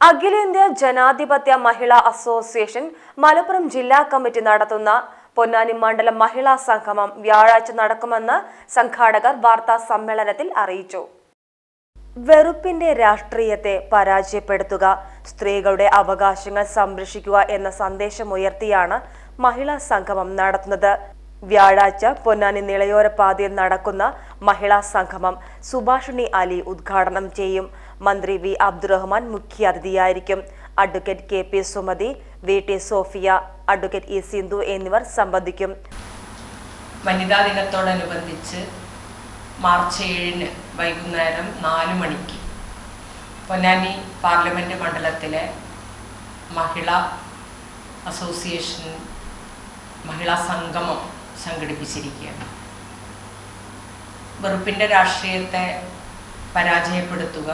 അഖിലേന്ത്യാ ജനാധിപത്യ മഹിളാ അസോസിയേഷൻ മലപ്പുറം ജില്ലാ കമ്മിറ്റി നടത്തുന്ന പൊന്നാനി മണ്ഡലം മഹിളാ സംഗമം വ്യാഴാഴ്ച നടക്കുമെന്ന് സംഘാടകർ വാർത്താ സമ്മേളനത്തിൽ അറിയിച്ചു. വെറുപ്പിന്റെ രാഷ്ട്രീയത്തെ പരാജയപ്പെടുത്തുക സ്ത്രീകളുടെ അവകാശങ്ങൾ സംരക്ഷിക്കുക എന്ന സന്ദേശമുയർത്തിയാണ് മഹിളാ സംഗമം നടത്തുന്നത്. വ്യാഴാഴ്ച പൊന്നാനി നിളയോര പാതയിൽ നടക്കുന്ന മഹിളാ സംഗമം സുഭാഷിണി അലി ഉദ്ഘാടനം ചെയ്യും. മന്ത്രി V. Abdurahman മുഖ്യാതിഥിയായിരിക്കും advocate K. P. Sumathi V. T. Sofia advocate E. Sindhu എന്നിവർ സംബന്ധിക്കും. വനിതാ ദിനത്തോടനുബന്ധിച്ച് മാർച്ച് ഏഴിന് വൈകുന്നേരം നാല് മണിക്ക് പൊന്നാനി പാർലമെന്റ് മണ്ഡലത്തിലെ മഹിളാ അസോസിയേഷൻ മഹിളാ സംഗമം സംഘടിപ്പിച്ചിരിക്കുകയാണ്. വെറുപ്പിന്റെ രാഷ്ട്രീയത്തെ പരാജയപ്പെടുത്തുക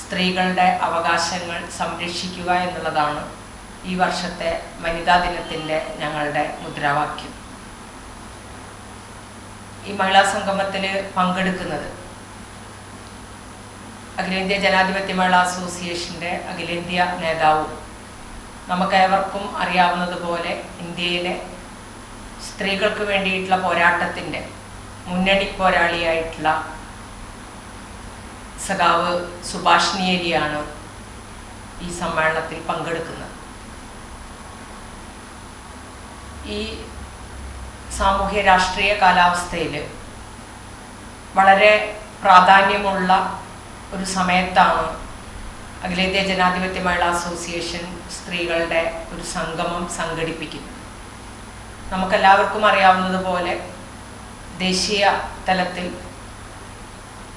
സ്ത്രീകളുടെ അവകാശങ്ങൾ സംരക്ഷിക്കുക എന്നുള്ളതാണ് ഈ വർഷത്തെ വനിതാ ദിനത്തിന്റെ ഞങ്ങളുടെ മുദ്രാവാക്യം. ഈ മഹിളാ സംഗമത്തിൽ പങ്കെടുക്കുന്നത് അഖിലേന്ത്യാ ജനാധിപത്യ മഹിളാ അസോസിയേഷന്റെ അഖിലേന്ത്യാ നേതാവും നമുക്കേവർക്കും അറിയാവുന്നതുപോലെ ഇന്ത്യയിലെ സ്ത്രീകൾക്ക് വേണ്ടിയിട്ടുള്ള പോരാട്ടത്തിന്റെ മുന്നണി പോരാളിയായിട്ടുള്ള സഖാവ് സുഭാഷിനിയേരിയാണ് ഈ സമ്മേളനത്തിൽ പങ്കെടുക്കുന്നത്. ഈ സാമൂഹ്യ രാഷ്ട്രീയ കാലാവസ്ഥയിൽ വളരെ പ്രാധാന്യമുള്ള ഒരു സമയത്താണ് അഖിലേന്ത്യാ ജനാധിപത്യ മഹിളാ അസോസിയേഷൻ സ്ത്രീകളുടെ ഒരു സംഗമം സംഘടിപ്പിക്കുന്നത്. നമുക്കെല്ലാവർക്കും അറിയാവുന്നതുപോലെ ദേശീയ തലത്തിൽ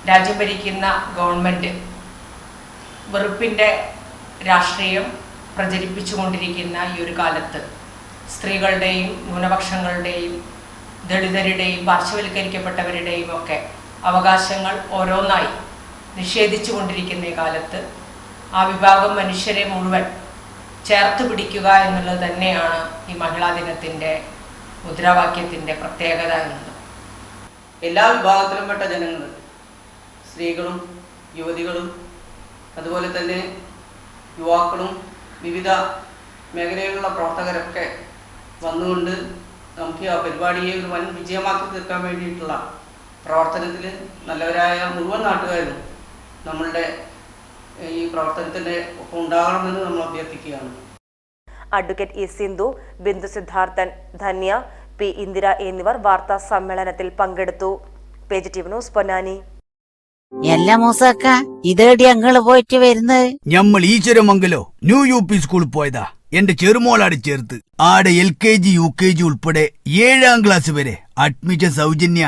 രാജ്യം ഭരിക്കുന്ന ഗവൺമെന്റ് വെറുപ്പിന്റെ രാഷ്ട്രീയം പ്രചരിപ്പിച്ചുകൊണ്ടിരിക്കുന്ന ഈ ഒരു കാലത്ത് സ്ത്രീകളുടെയും ന്യൂനപക്ഷങ്ങളുടെയും ദളിതരുടെയും പാർശ്വവൽക്കരിക്കപ്പെട്ടവരുടെയും ഒക്കെ അവകാശങ്ങൾ ഓരോന്നായി നിഷേധിച്ചു കൊണ്ടിരിക്കുന്ന ഈ കാലത്ത് ആ വിഭാഗം മനുഷ്യരെ മുഴുവൻ ചേർത്ത് പിടിക്കുക എന്നുള്ളത് തന്നെയാണ് ഈ മഹിളാ ദിനത്തിന്റെ മുദ്രാവാക്യത്തിന്റെ പ്രത്യേകത എന്നത് എല്ലാ വിഭാഗത്തിലും പെട്ട ജനങ്ങൾ സ്ത്രീകളും യുവതികളും അതുപോലെ തന്നെ യുവാക്കളും വിവിധ മേഖലയിലുള്ള പ്രവർത്തകരൊക്കെ വന്നുകൊണ്ട് നമുക്ക് ആ പരിപാടിയെ ഒരു വൻ വിജയമാക്കി തീർക്കാൻ വേണ്ടിയിട്ടുള്ള പ്രവർത്തനത്തിൽ നല്ലവരായ മുഴുവൻ നാട്ടുകാരും നമ്മളുടെ ഈ പ്രവർത്തനത്തിന്റെ ഒപ്പം ഉണ്ടാകണമെന്ന് നമ്മൾ അഭ്യർത്ഥിക്കുകയാണ്. Advocate E Sindhu Bindu Siddharthan Dhanya P Indira എന്നിവർ വാർത്താ സമ്മേളനത്തിൽ പങ്കെടുത്തു. Page T news Ponnani. എല്ലാ മൂസക്ക ഇതേടി ഞങ്ങൾ പോയിട്ട് വരുന്നത് ഞമ്മൾ ഈശ്വരമംഗലോ ന്യൂ യു പി സ്കൂളിൽ പോയതാ. എന്റെ ചെറുമോളാട് ചേർത്ത്. ആടെ L K G U K G ഉൾപ്പെടെ ഏഴാം ക്ലാസ് വരെ അഡ്മിഷൻ സൗജന്യ